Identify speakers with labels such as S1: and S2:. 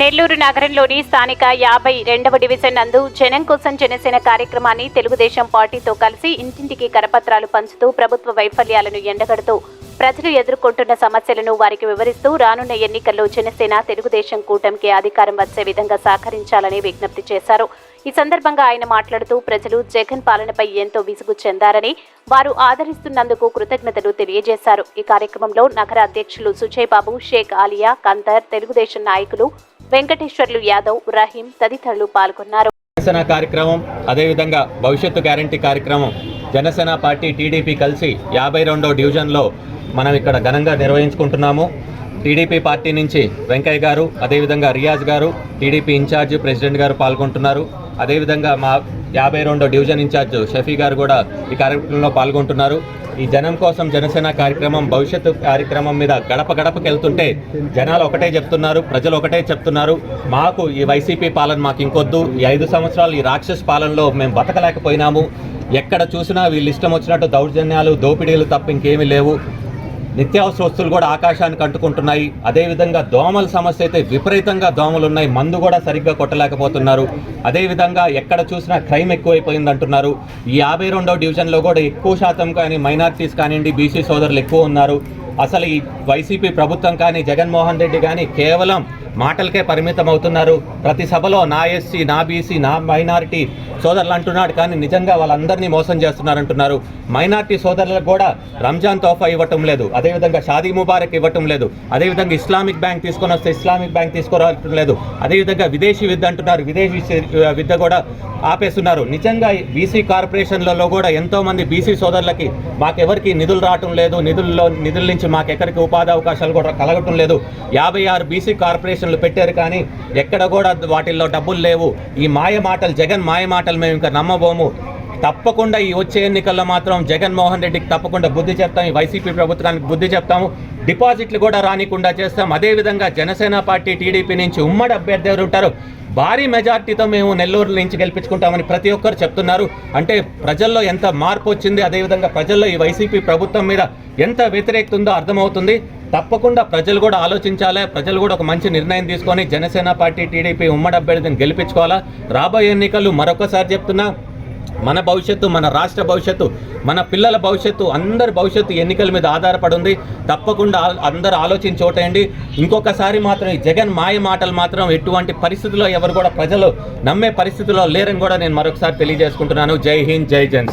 S1: నెల్లూరు నగరంలోని స్థానిక యాభై రెండవ డివిజన్ నందు జనం కోసం జనసేన కార్యక్రమాన్ని తెలుగుదేశం పార్టీతో కలిసి ఇంటింటికి కరపత్రాలు పంచుతూ ప్రభుత్వ వైఫల్యాలను ఎండగడుతూ ప్రజలు ఎదుర్కొంటున్న సమస్యలను వారికి వివరిస్తూ రానున్న ఎన్నికల్లో జనసేన తెలుగుదేశం కూటమికి అధికారం వచ్చే విధంగా సహకరించాలని విజ్ఞప్తి చేశారు. ఈ సందర్భంగా ఆయన మాట్లాడుతూ ప్రజలు జగన్ పాలనపై ఎంతో విసుగు చెందారని వారు ఆదరిస్తున్నందుకు కృతజ్ఞతలు తెలియజేశారు. ఈ కార్యక్రమంలో నగర అధ్యక్షులు సుజయ్ బాబు షేక్ ఆలియా కందర్ తెలుగుదేశం నాయకులు వెంకటేశ్వర్లు యాదవ్ రహీం తదితరులు పాల్గొన్నారు.
S2: జనసేన కార్యక్రమం అదేవిధంగా భవిష్యత్తు గ్యారంటీ కార్యక్రమం జనసేన పార్టీ టీడీపీ కలిసి యాభై రెండో డివిజన్లో మనం ఇక్కడ ఘనంగా నిర్వహించుకుంటున్నాము. టీడీపీ పార్టీ నుంచి వెంకయ్య గారు అదేవిధంగా రియాజ్ గారు టీడీపీ ఇన్ఛార్జ్ ప్రెసిడెంట్ గారు పాల్గొంటున్నారు. అదేవిధంగా మా యాభై రెండో డివిజన్ ఇన్ఛార్జ్ షఫీ గారు కూడా ఈ కార్యక్రమంలో పాల్గొంటున్నారు. ఈ జనం కోసం జనసేన కార్యక్రమం భవిష్యత్తు కార్యక్రమం మీద గడప గడపకి వెళ్తుంటే జనాలు ఒకటే చెప్తున్నారు ప్రజలు ఒకటే చెప్తున్నారు. మాకు ఈ వైసీపీ పాలన మాకు ఇంకొద్దు. ఈ ఐదు సంవత్సరాలు ఈ రాక్షస్ పాలనలో మేము బతకలేకపోయినాము. ఎక్కడ చూసినా వీళ్ళు ఇష్టం వచ్చినట్టు దౌర్జన్యాలు దోపిడీలు తప్ప ఇంకేమీ లేవు. నిత్యావసర వస్తువులు కూడా ఆకాశానికి అంటుకుంటున్నాయి. అదేవిధంగా దోమల సమస్య అయితే విపరీతంగా దోమలు ఉన్నాయి. మందు కూడా సరిగ్గా కొట్టలేకపోతున్నారు. అదేవిధంగా ఎక్కడ చూసినా క్రైమ్ ఎక్కువైపోయింది అంటున్నారు. ఈ యాభై రెండో డివిజన్లో కూడా ఎక్కువ శాతం కానీ మైనార్టీస్ కానివ్వండి బీసీ సోదరులు ఎక్కువ ఉన్నారు. అసలు ఈ వైసీపీ ప్రభుత్వం కానీ జగన్మోహన్ రెడ్డి కానీ కేవలం మాటలకే పరిమితం అవుతున్నారు ప్రతి సభలో నా ఎస్సీ నా బీసీ నా మైనారిటీ సోదరులు అంటున్నాడు కానీ నిజంగా వాళ్ళందరినీ మోసం చేస్తున్నారంటున్నారు. మైనారిటీ సోదరులకు కూడా రంజాన్ తోఫా ఇవ్వటం లేదు. అదేవిధంగా షాదీ ముబారక్ ఇవ్వటం లేదు. అదేవిధంగా ఇస్లామిక్ బ్యాంక్ తీసుకొని వస్తే ఇస్లామిక్ బ్యాంక్ తీసుకురావటం లేదు. అదేవిధంగా విదేశీ విద్య అంటున్నారు. విదేశీ విద్య కూడా ఆపేస్తున్నారు. నిజంగా బీసీ కార్పొరేషన్లలో కూడా ఎంతో మంది బీసీ సోదరులకి మాకెవరికి నిధులు రావటం లేదు. నిధుల్లో నిధుల నుంచి మాకెక్కడికి ఉపాధి అవకాశాలు కూడా కలగటం లేదు. యాభై ఆరు బీసీ కార్పొరేషన్ కార్పొరేషన్లు పెట్టారు కానీ ఎక్కడ కూడా వాటిల్లో డబ్బులు లేవు. ఈ మాయ మాటలు జగన్ మాయ మాటలు మేము ఇంకా నమ్మబోము. తప్పకుండా ఈ వచ్చే ఎన్నికల్లో మాత్రం జగన్మోహన్ రెడ్డికి తప్పకుండా బుద్ధి చెప్తాం ఈ వైసీపీ ప్రభుత్వానికి బుద్ధి చెప్తాము. డిపాజిట్లు కూడా రానికుండా చేస్తాం. అదేవిధంగా జనసేన పార్టీ టీడీపీ నుంచి ఉమ్మడి అభ్యర్థి ఎవరు ఉంటారు భారీ మెజార్టీతో మేము నెల్లూరు నుంచి గెలిపించుకుంటామని ప్రతి ఒక్కరు చెప్తున్నారు. అంటే ప్రజల్లో ఎంత మార్పు వచ్చింది అదేవిధంగా ప్రజల్లో ఈ వైసీపీ ప్రభుత్వం మీద ఎంత వ్యతిరేకత ఉందో అర్థమవుతుంది. తప్పకుండా ప్రజలు కూడా ఆలోచించాలి. ప్రజలు కూడా ఒక మంచి నిర్ణయం తీసుకొని జనసేన పార్టీ టీడీపీ ఉమ్మడి అభ్యర్థిని గెలిపించుకోవాలా? రాబోయే ఎన్నికలు మరొకసారి చెప్తున్నా మన భవిష్యత్తు మన రాష్ట్ర భవిష్యత్తు మన పిల్లల భవిష్యత్తు అందరి భవిష్యత్తు ఎన్నికల మీద ఆధారపడి ఉంది తప్పకుండా అందరు అందరూ ఆలోచించి ఓటేయండి ఇంకొకసారి మాత్రం ఈ జగన్ మాయ మాటలు మాత్రం ఎటువంటి పరిస్థితుల్లో ఎవరు కూడా ప్రజలు నమ్మే పరిస్థితుల్లో లేరని కూడా నేను మరొకసారి తెలియజేసుకుంటున్నాను. జై హింద్ జై జన్